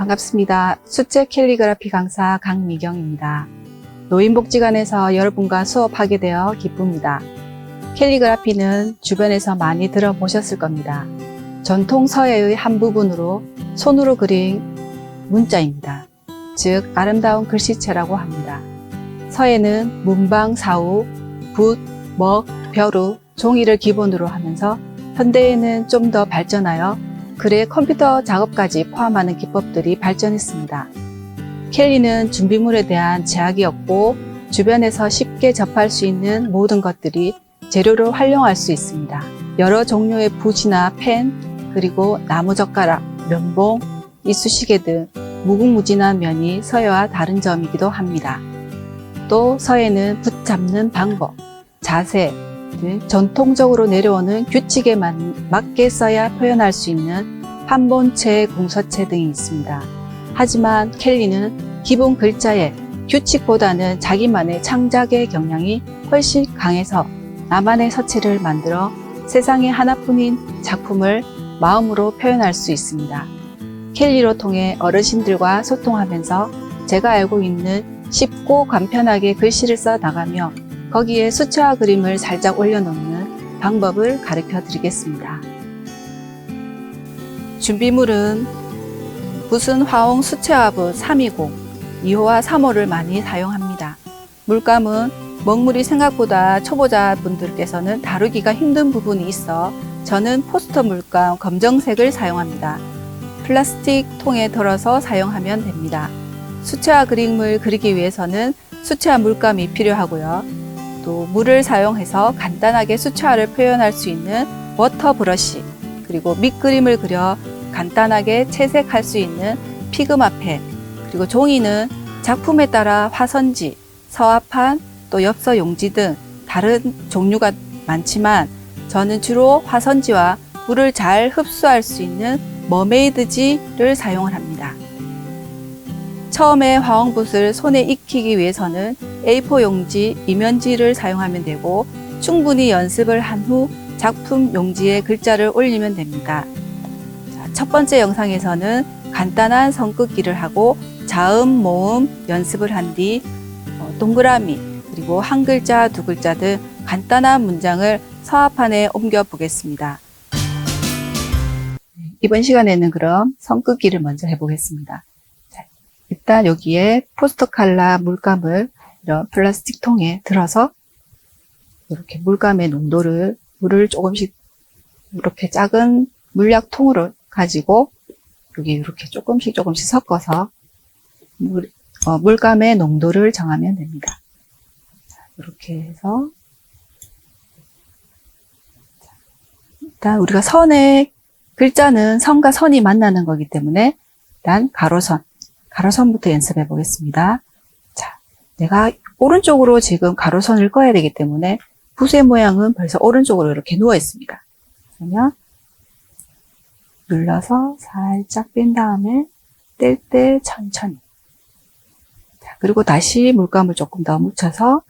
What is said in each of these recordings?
반갑습니다. 수제 캘리그라피 강사 강미경입니다. 노인복지관에서 여러분과 수업하게 되어 기쁩니다. 캘리그라피는 주변에서 많이 들어보셨을 겁니다. 전통 서예의 한 부분으로 손으로 그린 문자입니다. 즉 아름다운 글씨체라고 합니다. 서예는 문방, 사우, 붓, 먹, 벼루, 종이를 기본으로 하면서 현대에는 좀 더 발전하여 글에 컴퓨터 작업까지 포함하는 기법들이 발전했습니다. 켈리는 준비물에 대한 제약이 없고 주변에서 쉽게 접할 수 있는 모든 것들이 재료로 활용할 수 있습니다. 여러 종류의 붓이나 펜, 그리고 나무젓가락, 면봉, 이쑤시개 등 무궁무진한 면이 서예와 다른 점이기도 합니다. 또 서예는 붓 잡는 방법, 자세, 등 전통적으로 내려오는 규칙에 맞, 맞게 써야 표현할 수 있는 판본체, 공서체 등이 있습니다. 하지만 켈리는 기본 글자에 규칙보다는 자기만의 창작의 경향이 훨씬 강해서 나만의 서체를 만들어 세상에 하나뿐인 작품을 마음으로 표현할 수 있습니다. 켈리로 통해 어르신들과 소통하면서 제가 알고 있는 쉽고 간편하게 글씨를 써 나가며 거기에 수채화 그림을 살짝 올려놓는 방법을 가르쳐 드리겠습니다. 준비물은 붓은 화홍 수채화붓 320, 2호와 3호를 많이 사용합니다. 물감은 먹물이 생각보다 초보자 분들께서는 다루기가 힘든 부분이 있어 저는 포스터 물감 검정색을 사용합니다. 플라스틱 통에 덜어서 사용하면 됩니다. 수채화 그림을 그리기 위해서는 수채화 물감이 필요하고요. 또 물을 사용해서 간단하게 수채화를 표현할 수 있는 워터 브러쉬, 그리고 밑그림을 그려 간단하게 채색할 수 있는 피그마 펜, 그리고 종이는 작품에 따라 화선지, 서화판, 또 엽서 용지 등 다른 종류가 많지만 저는 주로 화선지와 물을 잘 흡수할 수 있는 머메이드지를 사용을 합니다. 처음에 화홍붓을 손에 익히기 위해서는 A4 용지, 이면지를 사용하면 되고 충분히 연습을 한 후 작품 용지에 글자를 올리면 됩니다. 자, 첫 번째 영상에서는 간단한 선긋기를 하고 자음, 모음 연습을 한뒤 어, 동그라미 그리고 한 글자, 두 글자 등 간단한 문장을 서화판에 옮겨 보겠습니다. 이번 시간에는 그럼 선긋기를 먼저 해보겠습니다. 자, 일단 여기에 포스터 칼라 물감을 이런 플라스틱 통에 들어서 이렇게 물감의 농도를 물을 조금씩 이렇게 작은 물약통으로 가지고 여기 이렇게 조금씩 조금씩 섞어서 물, 어, 물감의 농도를 정하면 됩니다. 자, 이렇게 해서 자, 일단 우리가 선의 글자는 선과 선이 만나는 거기 때문에 일단 가로선, 가로선부터 연습해 보겠습니다. 자, 내가 오른쪽으로 지금 가로선을 꺼야 되기 때문에 붓의 모양은 벌써 오른쪽으로 이렇게 누워 있습니다. 그러면 눌러서 살짝 뺀 다음에 뗄 때 천천히. 자, 그리고 다시 물감을 조금 더 묻혀서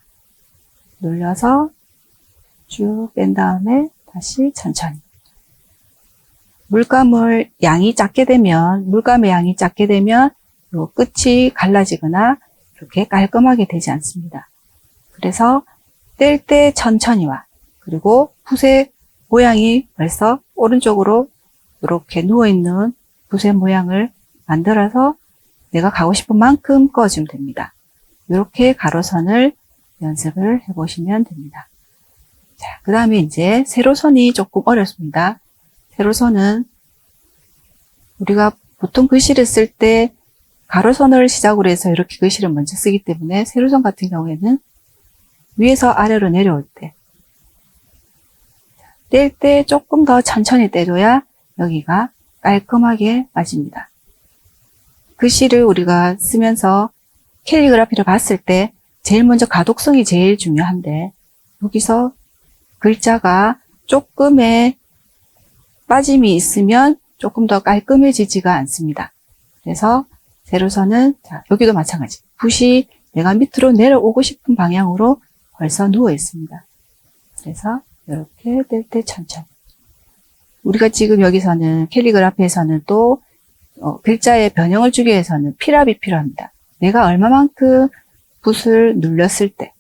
눌려서 쭉 뺀 다음에 다시 천천히. 물감을 양이 작게 되면, 물감의 양이 작게 되면 요 끝이 갈라지거나 이렇게 깔끔하게 되지 않습니다. 그래서 뗄 때 천천히 와. 그리고 붓의 모양이 벌써 오른쪽으로 이렇게 누워있는 붓의 모양을 만들어서 내가 가고 싶은 만큼 꺼주면 됩니다. 이렇게 가로선을 연습을 해보시면 됩니다. 자, 그 다음에 이제 세로선이 조금 어렵습니다. 세로선은 우리가 보통 글씨를 쓸 때 가로선을 시작으로 해서 이렇게 글씨를 먼저 쓰기 때문에 세로선 같은 경우에는 위에서 아래로 내려올 때, 뗄 때 조금 더 천천히 떼줘야 여기가 깔끔하게 빠집니다. 글씨를 우리가 쓰면서 캘리그라피를 봤을 때 제일 먼저 가독성이 제일 중요한데 여기서 글자가 조금의 빠짐이 있으면 조금 더 깔끔해지지가 않습니다. 그래서 세로선은 자, 여기도 마찬가지. 붓이 내가 밑으로 내려오고 싶은 방향으로 벌써 누워 있습니다. 그래서 이렇게 뗄 때 천천히. 우리가 지금 여기서는 캘리그라피에서는 또 어, 글자의 변형을 주기 위해서는 필압이 필요합니다. 내가 얼마만큼 붓을 눌렸을 때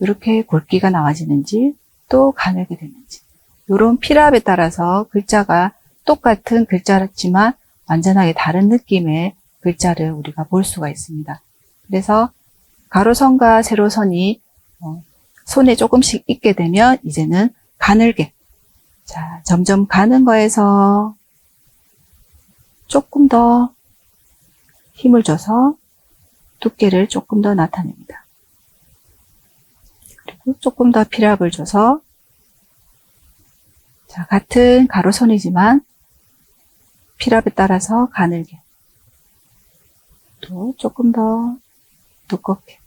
이렇게 굵기가 나와지는지 또 가늘게 되는지 이런 필압에 따라서 글자가 똑같은 글자였지만 완전하게 다른 느낌의 글자를 우리가 볼 수가 있습니다. 그래서 가로선과 세로선이 어, 손에 조금씩 있게 되면 이제는 가늘게. 자 점점 가는 거에서 조금 더 힘을 줘서 두께를 조금 더 나타냅니다. 그리고 조금 더 필압을 줘서 자, 같은 가로선이지만 필압에 따라서 가늘게. 또 조금 더 두껍게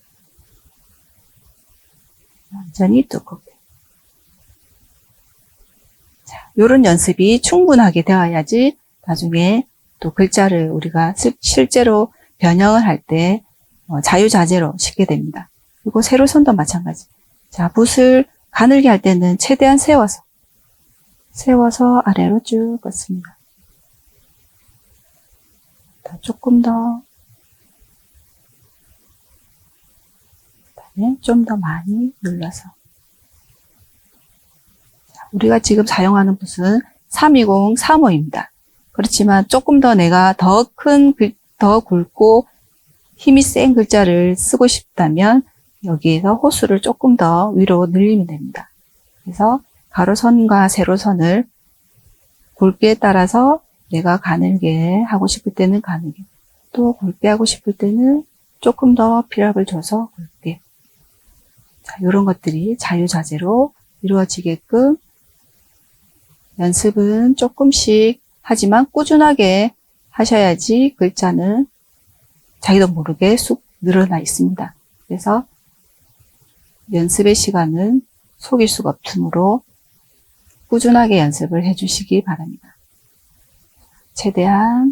완전히 두껍게 자, 요런 연습이 충분하게 되어야지 나중에 또 글자를 우리가 실- 실제로 변형을 할때 어, 자유자재로 쉽게 됩니다. 그리고 세로선도 마찬가지. 자, 붓을 가늘게 할 때는 최대한 세워서 세워서 아래로 쭉 긋습니다. 더 조금 더 그다음에 좀 더 많이 눌러서 자, 우리가 지금 사용하는 붓은 320, 35입니다. 그렇지만 조금 더 내가 더 큰, 더 굵고 힘이 센 글자를 쓰고 싶다면 여기에서 호수를 조금 더 위로 늘리면 됩니다. 그래서 가로선과 세로선을 굵기에 따라서 내가 가늘게 하고 싶을 때는 가늘게 또 굵게 하고 싶을 때는 조금 더 필압을 줘서 굵게 자, 이런 것들이 자유자재로 이루어지게끔 연습은 조금씩 하지만 꾸준하게 하셔야지 글자는 자기도 모르게 쑥 늘어나 있습니다. 그래서 연습의 시간은 속일 수가 없으므로 꾸준하게 연습을 해주시기 바랍니다. 최대한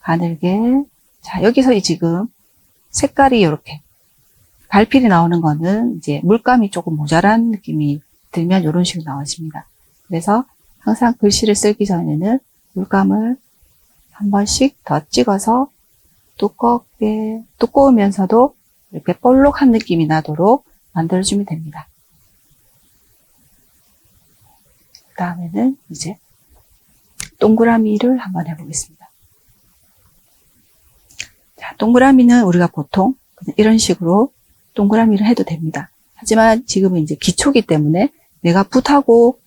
가늘게 자 여기서 이 지금 색깔이 이렇게 갈필이 나오는 거는 이제 물감이 조금 모자란 느낌이 들면 이런 식으로 나와집니다. 그래서 항상 글씨를 쓰기 전에는 물감을 한 번씩 더 찍어서 두껍게 두꺼우면서도 이렇게 볼록한 느낌이 나도록 만들어주면 됩니다. 그 다음에는 이제 동그라미를 한번 해보겠습니다. 자, 동그라미는 우리가 보통 이런 식으로 동그라미를 해도 됩니다. 하지만 지금은 이제 기초기 때문에 내가 붓하고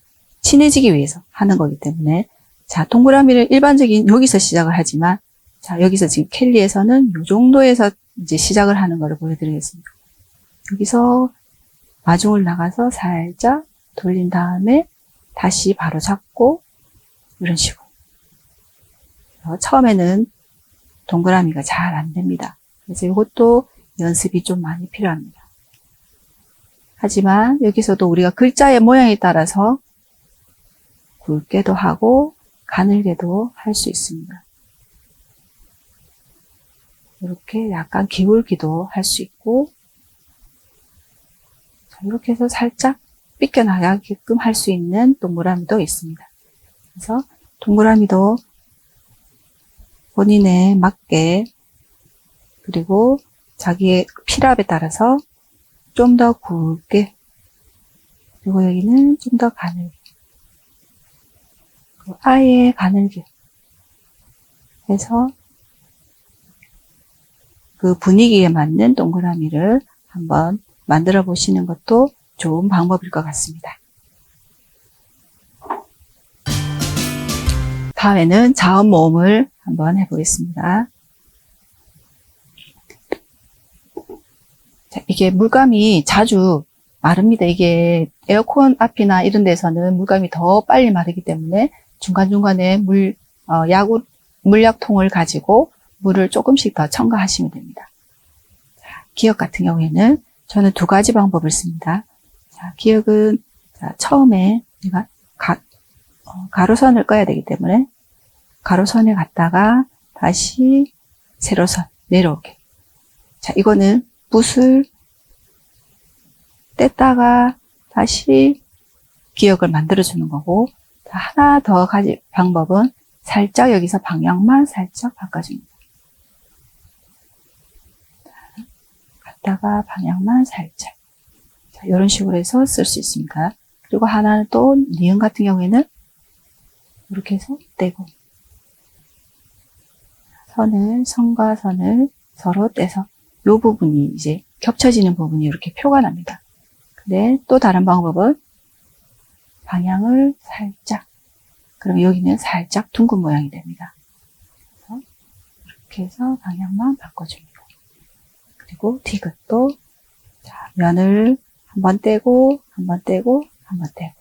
친해지기 위해서 하는 거기 때문에 자, 동그라미를 일반적인 여기서 시작을 하지만 자, 여기서 지금 켈리에서는 이 정도에서 이제 시작을 하는 거를 보여드리겠습니다. 여기서 마중을 나가서 살짝 돌린 다음에 다시 바로 잡고 이런 식으로 어, 처음에는 동그라미가 잘 안 됩니다. 그래서 이것도 연습이 좀 많이 필요합니다. 하지만 여기서도 우리가 글자의 모양에 따라서 굵게도 하고 가늘게도 할 수 있습니다. 이렇게 약간 기울기도 할 수 있고 자, 이렇게 해서 살짝 삐껴나가게끔 할 수 있는 동그라미도 있습니다. 그래서 동그라미도 본인에 맞게 그리고 자기의 필압에 따라서 좀 더 굵게 그리고 여기는 좀 더 가늘게 아예 가늘게 해서 그 분위기에 맞는 동그라미를 한번 만들어 보시는 것도 좋은 방법일 것 같습니다. 다음에는 자음 모음을 한번 해보겠습니다. 이게 물감이 자주 마릅니다. 이게 에어컨 앞이나 이런 데서는 물감이 더 빨리 마르기 때문에 중간중간에 물, 어, 야구, 물약통을 가지고 물을 조금씩 더 첨가하시면 됩니다. 자, 기억 같은 경우에는 저는 두 가지 방법을 씁니다. 자, 기억은 자, 처음에 내가 가, 어, 가로선을 꺼야 되기 때문에 가로선에 갔다가 다시 세로선 내려오게. 자, 이거는 붓을 뗐다가 다시 기억을 만들어주는 거고, 하나 더 가지 방법은 살짝 여기서 방향만 살짝 바꿔줍니다. 갔다가 방향만 살짝. 자, 이런 식으로 해서 쓸 수 있습니다. 그리고 하나는 또 니은 같은 경우에는 이렇게 해서 떼고 선을 선과 선을 서로 떼서 이 부분이 이제 겹쳐지는 부분이 이렇게 표가 납니다. 근데 또 다른 방법은 방향을 살짝 그럼 여기는 살짝 둥근 모양이 됩니다. 이렇게 해서 방향만 바꿔줍니다. 그리고 디귿도 자, 면을 한 번 떼고 한 번 떼고 한 번 떼고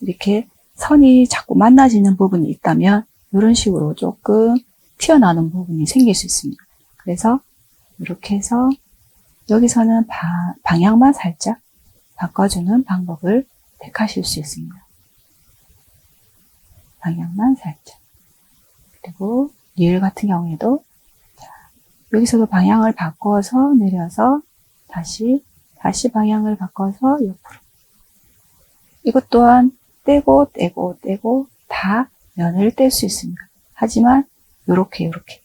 이렇게 선이 자꾸 만나지는 부분이 있다면 이런 식으로 조금 튀어나오는 부분이 생길 수 있습니다. 그래서 이렇게 해서 여기서는 바- 방향만 살짝 바꿔주는 방법을 택하실 수 있습니다. 방향만 살짝. 그리고 리을 같은 경우에도 자, 여기서도 방향을 바꿔서 내려서 다시 다시 방향을 바꿔서 옆으로. 이것 또한 떼고 떼고 떼고 다 면을 뗄 수 있습니다. 하지만 이렇게 이렇게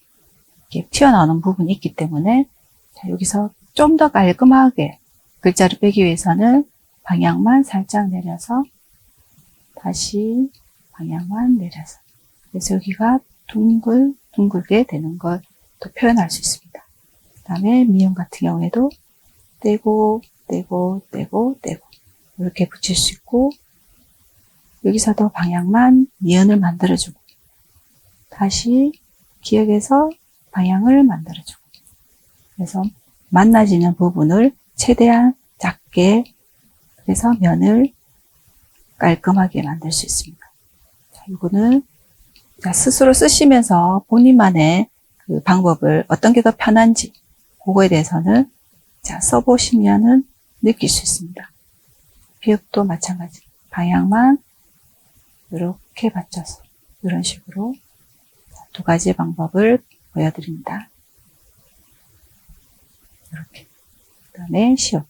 이렇게 튀어나오는 부분이 있기 때문에 자, 여기서 좀 더 깔끔하게 글자를 빼기 위해서는 방향만 살짝 내려서 다시 방향만 내려서 그래서 여기가 둥글 둥글게 되는 걸 또 표현할 수 있습니다. 그 다음에 미음 같은 경우에도 떼고 떼고 떼고 떼고 이렇게 붙일 수 있고 여기서도 방향만 니은을 만들어주고 다시 기억해서 방향을 만들어주고 그래서 만나지는 부분을 최대한 작게 그래서 면을 깔끔하게 만들 수 있습니다. 자, 이거는 자, 스스로 쓰시면서 본인만의 그 방법을 어떤 게 더 편한지 그거에 대해서는 자, 써보시면은 느낄 수 있습니다. 비읍도 마찬가지. 방향만 이렇게 받쳐서 이런 식으로 두 가지 방법을 보여드립니다. 이렇게. 그 다음에 시옷.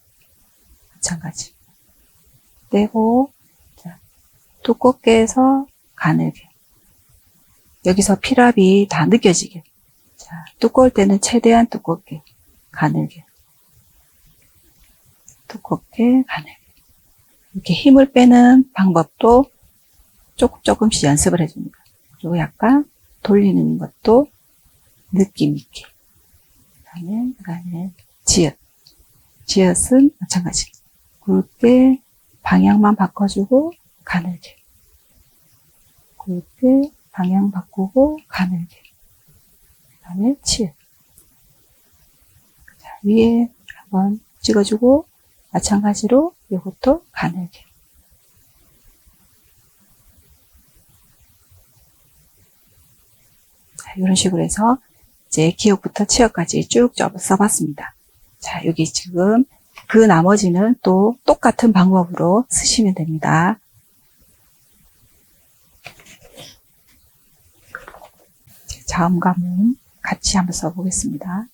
마찬가지. 떼고, 자, 두껍게 해서 가늘게. 여기서 피랍이 다 느껴지게. 자, 두꺼울 때는 최대한 두껍게, 가늘게. 두껍게, 가늘게. 이렇게 힘을 빼는 방법도 조금 조금씩 연습을 해줍니다. 그리고 약간 돌리는 것도 느낌 있게. 그 다음에, 그 다음에, 지읒. 지읒은 마찬가지. 굵게 방향만 바꿔주고, 가늘게. 굵게 방향 바꾸고, 가늘게. 그 다음에, 치읒. 자, 위에 한번 찍어주고, 마찬가지로 이것도 가늘게. 자, 이런 식으로 해서 이제 기억부터 치역까지 쭉 써- 써봤습니다. 자, 여기 지금 그 나머지는 또 똑같은 방법으로 쓰시면 됩니다. 자음과 모음 같이 한번 써보겠습니다.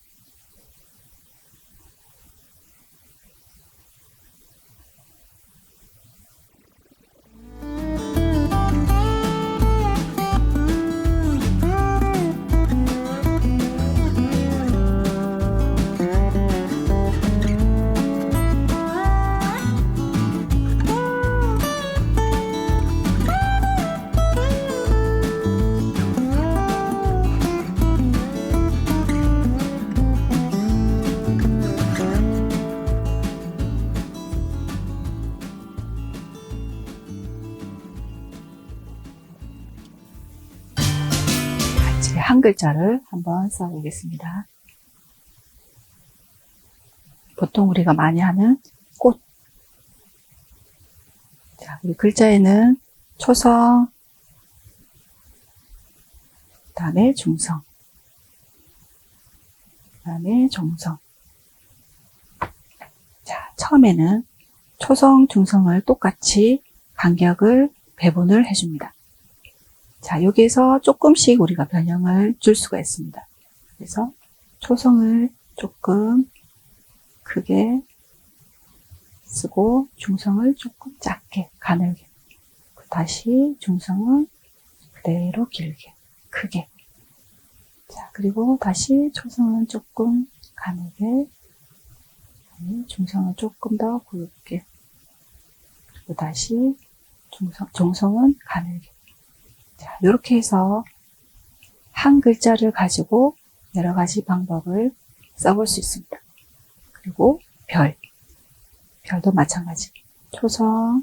한 글자를 한번 써보겠습니다. 보통 우리가 많이 하는 꽃. 자, 우리 글자에는 초성, 그 다음에 중성, 그 다음에 종성. 자, 처음에는 초성, 중성을 똑같이 간격을 배분을 해줍니다. 자, 여기에서 조금씩 우리가 변형을 줄 수가 있습니다. 그래서 초성을 조금 크게 쓰고 중성을 조금 작게 가늘게 다시 중성은 그대로 길게 크게. 자, 그리고 다시 초성은 조금 가늘게, 네, 중성은 조금 더 굵게, 그리고 다시 중성, 중성은 가늘게. 자, 이렇게 해서 한 글자를 가지고 여러 가지 방법을 써볼 수 있습니다. 그리고 별. 별도 마찬가지. 초성,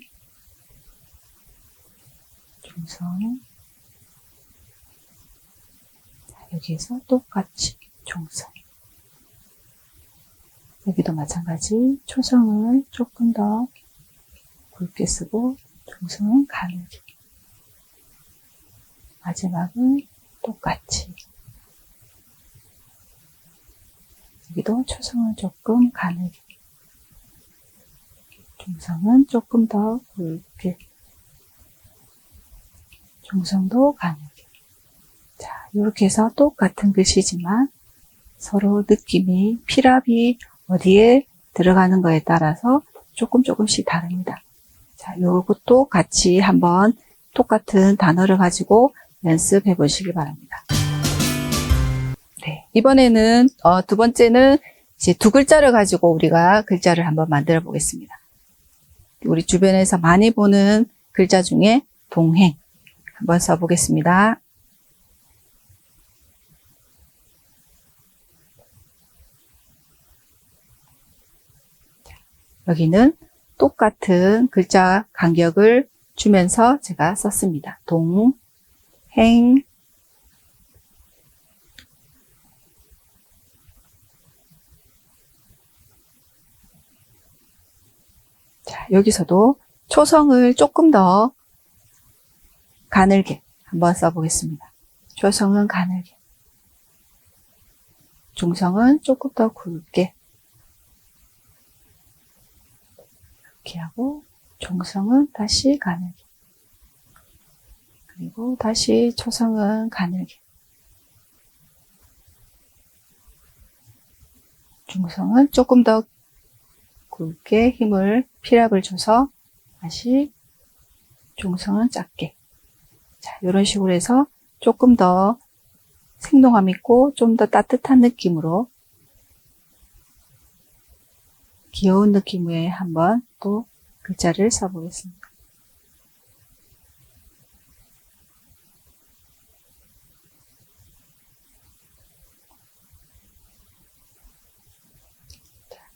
자, 여기에서 똑같이 중성. 여기도 마찬가지. 초성을 조금 더 굵게 쓰고, 중성은 가늘게. 마지막은 똑같이. 여기도 초성을 조금 가늘게. 중성은 조금 더 굵게. 중성도 가늘게. 자, 이렇게 해서 똑같은 글씨지만 서로 느낌이, 필압이 어디에 들어가는 거에 따라서 조금 조금씩 다릅니다. 자, 요것도 같이 한번 똑같은 단어를 가지고 연습해 보시기 바랍니다. 네. 이번에는, 어, 두 번째는 이제 두 글자를 가지고 우리가 글자를 한번 만들어 보겠습니다. 우리 주변에서 많이 보는 글자 중에 동행 한번 써보겠습니다. 여기는 똑같은 글자 간격을 주면서 제가 썼습니다. 동, 행, 자, 여기서도 초성을 조금 더 가늘게 한번 써보겠습니다. 초성은 가늘게. 중성은 조금 더 굵게. 이렇게 하고, 중성은 다시 가늘게. 그리고 다시 초성은 가늘게. 중성은 조금 더 굵게 힘을 필압을 줘서 다시 중성은 작게. 자, 이런 식으로 해서 조금 더 생동감 있고 좀 더 따뜻한 느낌으로 귀여운 느낌의 한번 또 글자를 써보겠습니다.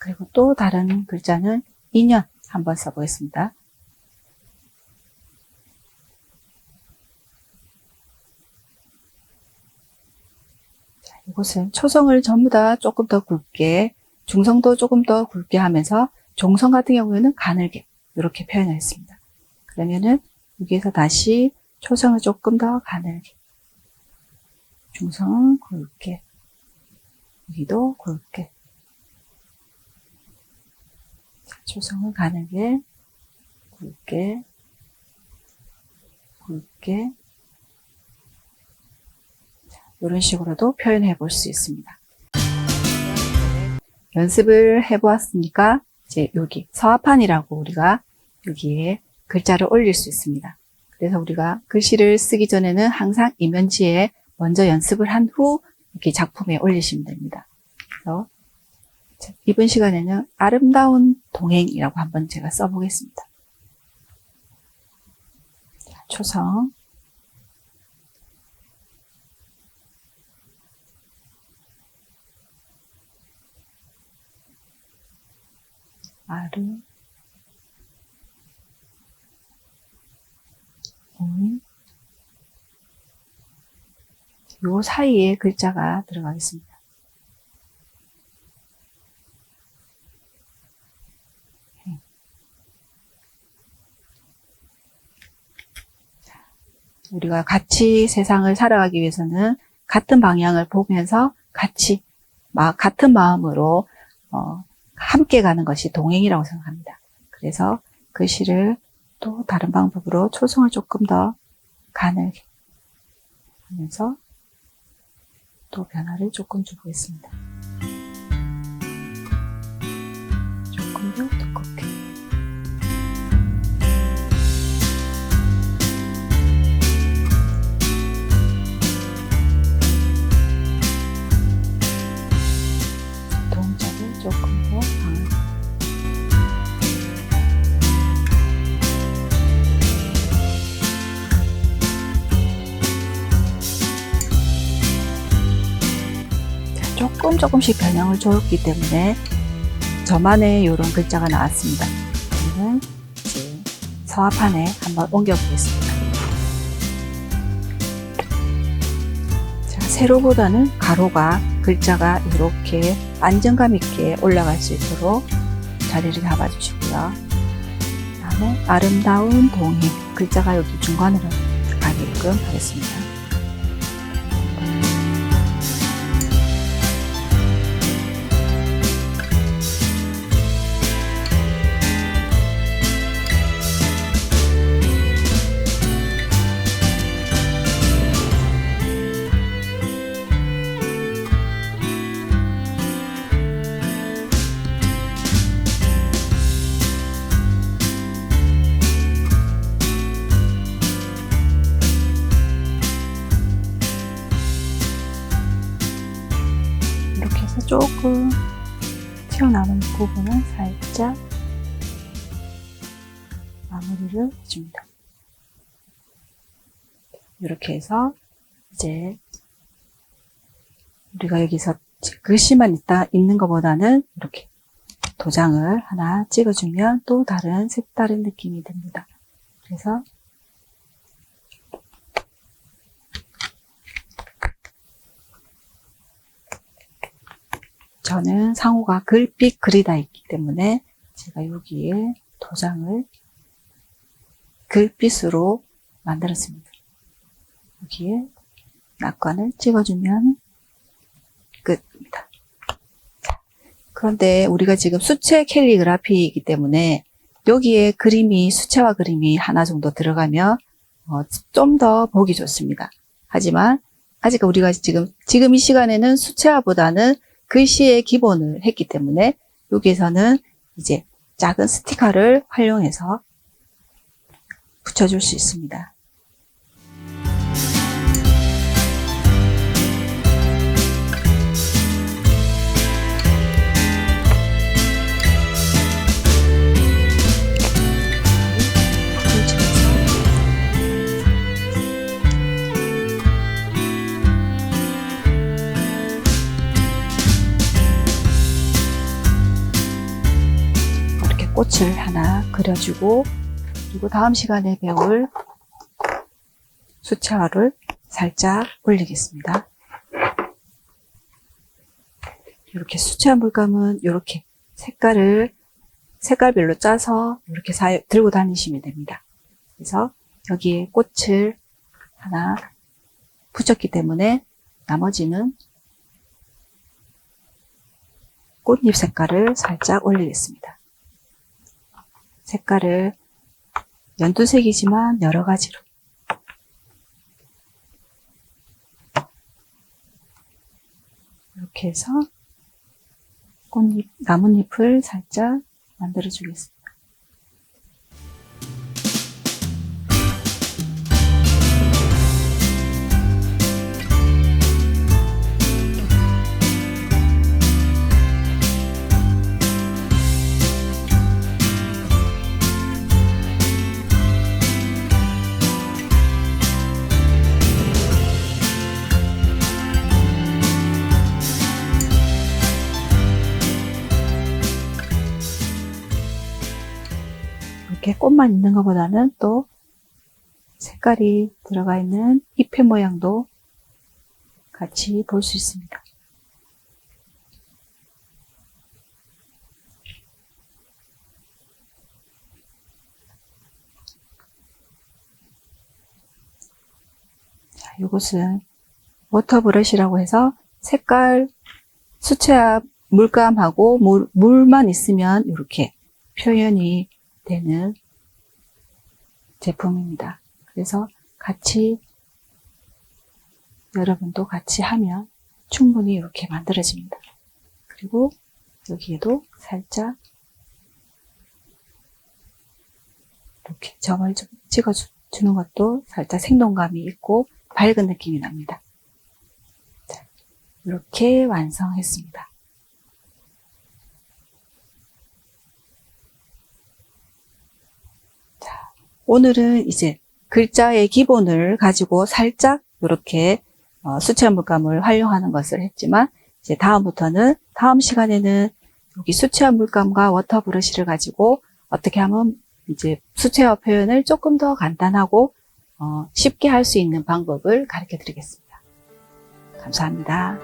그리고 또 다른 글자는 인연 한번 써보겠습니다. 자, 이곳은 초성을 전부 다 조금 더 굵게, 중성도 조금 더 굵게 하면서 종성 같은 경우에는 가늘게 이렇게 표현을 했습니다. 그러면은 여기에서 다시 초성을 조금 더 가늘게, 중성은 굵게, 여기도 굵게, 자, 초성은 가늘게, 굵게, 굵게, 이런 식으로도 표현해 볼 수 있습니다. 연습을 해 보았으니까 이제 여기 서합판이라고 우리가 여기에 글자를 올릴 수 있습니다. 그래서 우리가 글씨를 쓰기 전에는 항상 이면지에 먼저 연습을 한 후 이렇게 작품에 올리시면 됩니다. 그래서 이번 시간에는 아름다운 동행이라고 한번 제가 써보겠습니다. 초성 아르 온, 요 사이에 글자가 들어가겠습니다. 우리가 같이 세상을 살아가기 위해서는 같은 방향을 보면서 같이 마, 같은 마음으로 어, 함께 가는 것이 동행이라고 생각합니다. 그래서 글씨를 또 다른 방법으로 초성을 조금 더 가늘게 하면서 또 변화를 조금 주보겠습니다. 조금 조금씩 변형을 줬기 때문에 저만의 이런 글자가 나왔습니다. 저는 이제 서화판에 한번 옮겨보겠습니다. 자, 세로보다는 가로가 글자가 이렇게 안정감 있게 올라갈 수 있도록 자리를 잡아주시고요. 그 다음에 아름다운 동이 글자가 여기 중간으로 가게끔 하겠습니다. 해서 이제 우리가 여기서 글씨만 있다, 있는 것보다는 이렇게 도장을 하나 찍어주면 또 다른 색다른 느낌이 듭니다. 그래서 저는 상호가 글빛 그리다 있기 때문에 제가 여기에 도장을 글빛으로 만들었습니다. 여기에 낙관을 찍어주면 끝입니다. 자, 그런데 우리가 지금 수채 캘리그라피이기 때문에 여기에 그림이 수채화 그림이 하나 정도 들어가면 어, 좀 더 보기 좋습니다. 하지만 아직 우리가 지금 지금 이 시간에는 수채화보다는 글씨의 기본을 했기 때문에 여기에서는 이제 작은 스티커를 활용해서 붙여줄 수 있습니다. 그려주고 그리고 다음 시간에 배울 수채화를 살짝 올리겠습니다. 이렇게 수채화 물감은 이렇게 색깔을 색깔별로 짜서 이렇게 사- 들고 다니시면 됩니다. 그래서 여기에 꽃을 하나 붙였기 때문에 나머지는 꽃잎 색깔을 살짝 올리겠습니다. 색깔을 연두색이지만 여러 가지로 이렇게 해서 꽃잎, 나뭇잎을 살짝 만들어 주겠습니다. 꽃만 있는 것보다는 또 색깔이 들어가 있는 잎의 모양도 같이 볼 수 있습니다. 자, 이것은 워터 브러쉬라고 해서 색깔 수채화 물감하고 물, 물만 있으면 이렇게 표현이 되는 제품입니다. 그래서 같이 여러분도 같이 하면 충분히 이렇게 만들어집니다. 그리고 여기에도 살짝 이렇게 점을 좀 찍어주는 것도 살짝 생동감이 있고 밝은 느낌이 납니다. 자, 이렇게 완성했습니다. 오늘은 이제 글자의 기본을 가지고 살짝 이렇게 어, 수채화 물감을 활용하는 것을 했지만 이제 다음부터는 다음 시간에는 여기 수채화 물감과 워터 브러쉬를 가지고 어떻게 하면 이제 수채화 표현을 조금 더 간단하고 어, 쉽게 할 수 있는 방법을 가르쳐 드리겠습니다. 감사합니다.